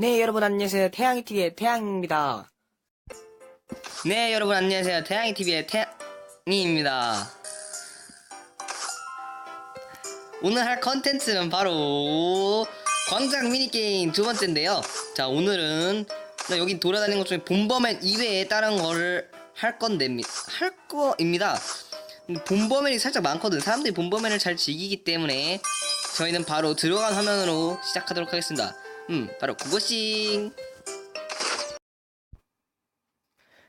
네, 여러분 안녕하세요. 태양이TV의 태양입니다. 네, 여러분 안녕하세요. 태양이TV의 태양이입니다. 오늘 할 컨텐츠는 바로 광장 미니게임 두 번째인데요. 자, 오늘은 나 여기 돌아다니는 것 중에 본버맨 이외에 다른 거를 할 건데, 할 거입니다. 근데 본버맨이 살짝 많거든. 사람들이 본버맨을 잘 즐기기 때문에 저희는 바로 들어간 화면으로 시작하도록 하겠습니다. 음, 바로 그것이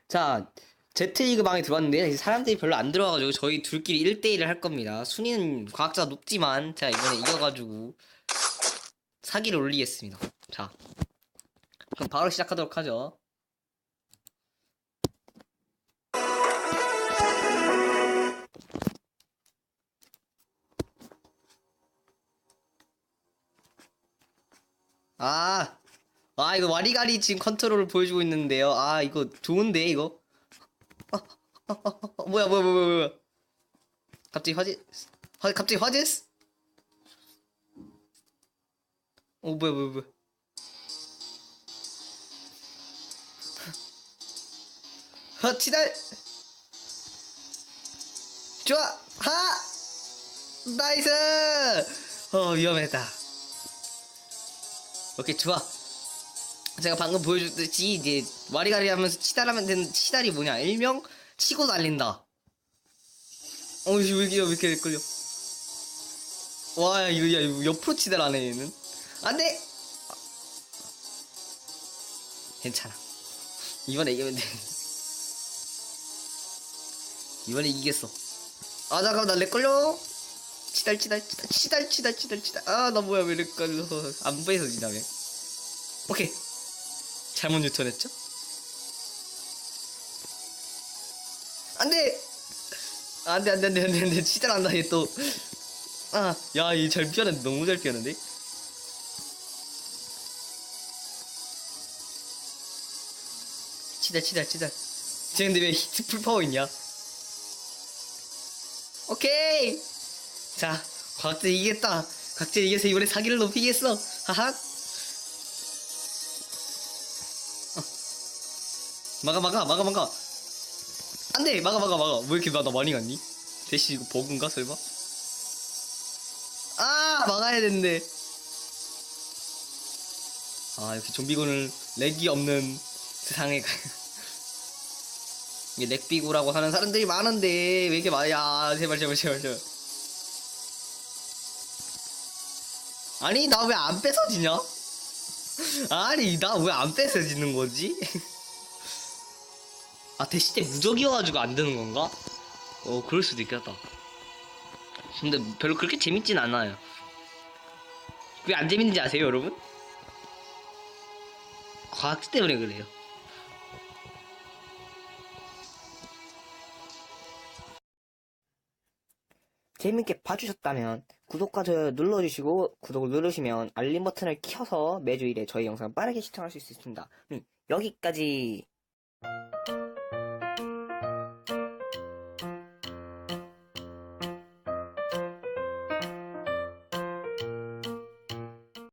자, 제트리그 방에 들어왔는데 사람들이 별로 안 들어와가지고 저희 둘끼리 1대1을 할 겁니다. 순위는 과학자 높지만 제가 이번에 이겨가지고 사기를 올리겠습니다. 자, 그럼 바로 시작하도록 하죠. 아, 아 이거 와리가리 지금 컨트롤을 보여주고 있는데요. 아 이거 좋은데 이거. 어, 어, 어, 어, 뭐야 뭐야 뭐야 뭐야. 갑자기 화재, 화 갑자기 화재스? 어 뭐야 뭐야 뭐야. 어 치달. 좋아 하 나이스. 어 위험했다. 오케이 좋아. 제가 방금 보여줬듯이 이제 와리가리 하면서 치달하면 되는 치달이 뭐냐? 일명 치고 달린다. 어이 왜 이렇게 왜 이렇게 끌려? 와 이거 야 이거 옆으로 치달하네 얘는. 안돼! 괜찮아. 이번에 이기면 돼. 이번에 이기겠어. 아 잠깐만 나렉 걸려 치달 치달 치달 치달 치달 치달 치달 아나 뭐야 왜렉 걸려 안 보여서 지나면 오케이 잘못 유턴했죠? 안돼! 안돼 안돼 안돼 안돼 안돼 치달 안다 얘 또. 아, 야, 이잘 피하는데 너무 잘 피하는데? 치달 치달 치달. 쟤 근데 왜 히트 풀 파워 있냐? 오케이. 자, 과학자 이기겠다. 각자 이겨서 이번에 사기를 높이겠어. 하하. 막아 막아 막아 막아 안돼 막아 막아 막아 왜 이렇게 나, 나 많이 갔니? 대시 이거 버그인가 설마? 아 막아야 되는데 아 역시 좀비군을 렉이 없는 세상에 가 이게 렉비구라고 하는 사람들이 많은데 왜 이렇게 많냐 제발 제발 제발 제발 아니 나 왜 안 뺏어지냐? 아니 나 왜 안 뺏어지는 거지? 아 대시 때 무적이어가지고 안 되는 건가? 어 그럴 수도 있겠다. 근데 별로 그렇게 재밌진 않아요. 왜 안 재밌는지 아세요, 여러분? 과학지 때문에 그래요. 재밌게 봐주셨다면 구독과 좋아요 눌러주시고 구독을 누르시면 알림 버튼을 켜서 매주 일에 저희 영상 빠르게 시청할 수 있습니다. 음, 여기까지.